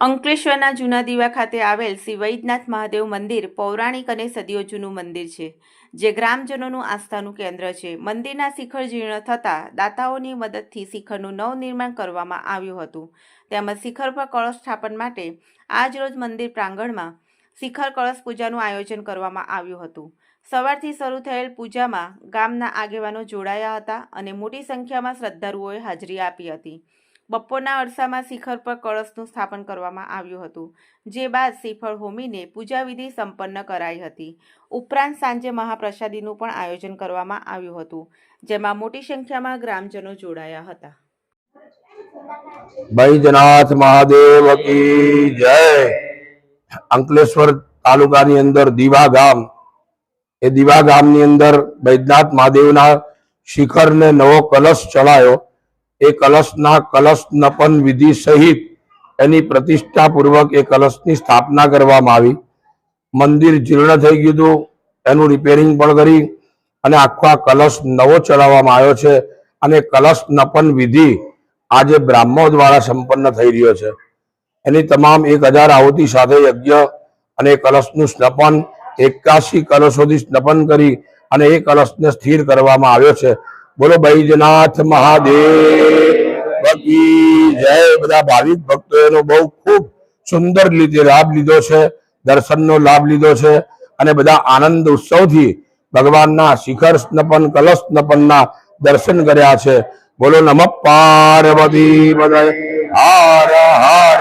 અંકલેશ્વરના જૂના દીવા ખાતે આવેલ શ્રી વૈદ્યનાથ મહાદેવ મંદિર પૌરાણિક અને સદીઓ જૂનું મંદિર છે, જે ગ્રામજનોનું આસ્થાનું કેન્દ્ર છે. મંદિરના શિખર જીર્ણ થતાં દાતાઓની મદદથી શિખરનું નવનિર્માણ કરવામાં આવ્યું હતું. તેમજ શિખર પર કળશ સ્થાપન માટે આજરોજ મંદિર પ્રાંગણમાં શિખર કળશ પૂજાનું આયોજન કરવામાં આવ્યું હતું. સવારથી શરૂ થયેલ પૂજામાં ગામના આગેવાનો જોડાયા હતા અને મોટી સંખ્યામાં શ્રદ્ધાળુઓએ હાજરી આપી હતી. બપોરના અરસામાં શિખર પર કળશનું સ્થાપન કરવામાં આવ્યું હતું, જે બાદ શ્રીફળ હોમીને પૂજાવિધિ સંપન્ન કરાઈ હતી. ઉપરાંત સાંજે મહાપ્રસાદીનું પણ આયોજન કરવામાં આવ્યું હતું, જેમાં મોટી સંખ્યામાં ગ્રામજનો જોડાયા હતા. બૈજનાથ મહાદેવ કી જય! અંકલેશ્વર તાલુકાની અંદર દીવા ગામ, એ દીવા ગામની અંદર બૈજનાથ મહાદેવના શિખરને નવો કલશ ચડાયો. એ કલશના કલશ નપન વિધિ સહિત એની પ્રતિષ્ઠાપૂર્વક એ કલશની સ્થાપના કરવામાં આવી. મંદિર જીર્ણ થઈ ગયું. હતું એનું રિપેરિંગ પણ કરી અને આખો કલશ નવો ચડાવવામાં આવ્યો છે અને કલશ નપન વિધિ આજે બ્રાહ્મણો દ્વારા સંપન્ન થઈ રહ્યો છે. એની તમામ એક હજાર આહુતિ સાથે યજ્ઞ અને કલશનું સ્નપન, એકાશી કલશોથી સ્નપન કરી અને એ કલશને સ્થિર કરવામાં આવ્યો છે. બોલો બૈજનાથ મહાદેવ. કી જય બધા ભાવિક ભક્તો એનો બહુ ખૂબ સુંદર રીતે લાભ લીધો છે, દર્શનનો લાભ લીધો છે અને બધા આનંદ ઉત્સવથી ભગવાનના શિખર સ્નપન કલશ સ્નપનના દર્શન કર્યા છે. બોલો નમ પાર્વતી. હર હર.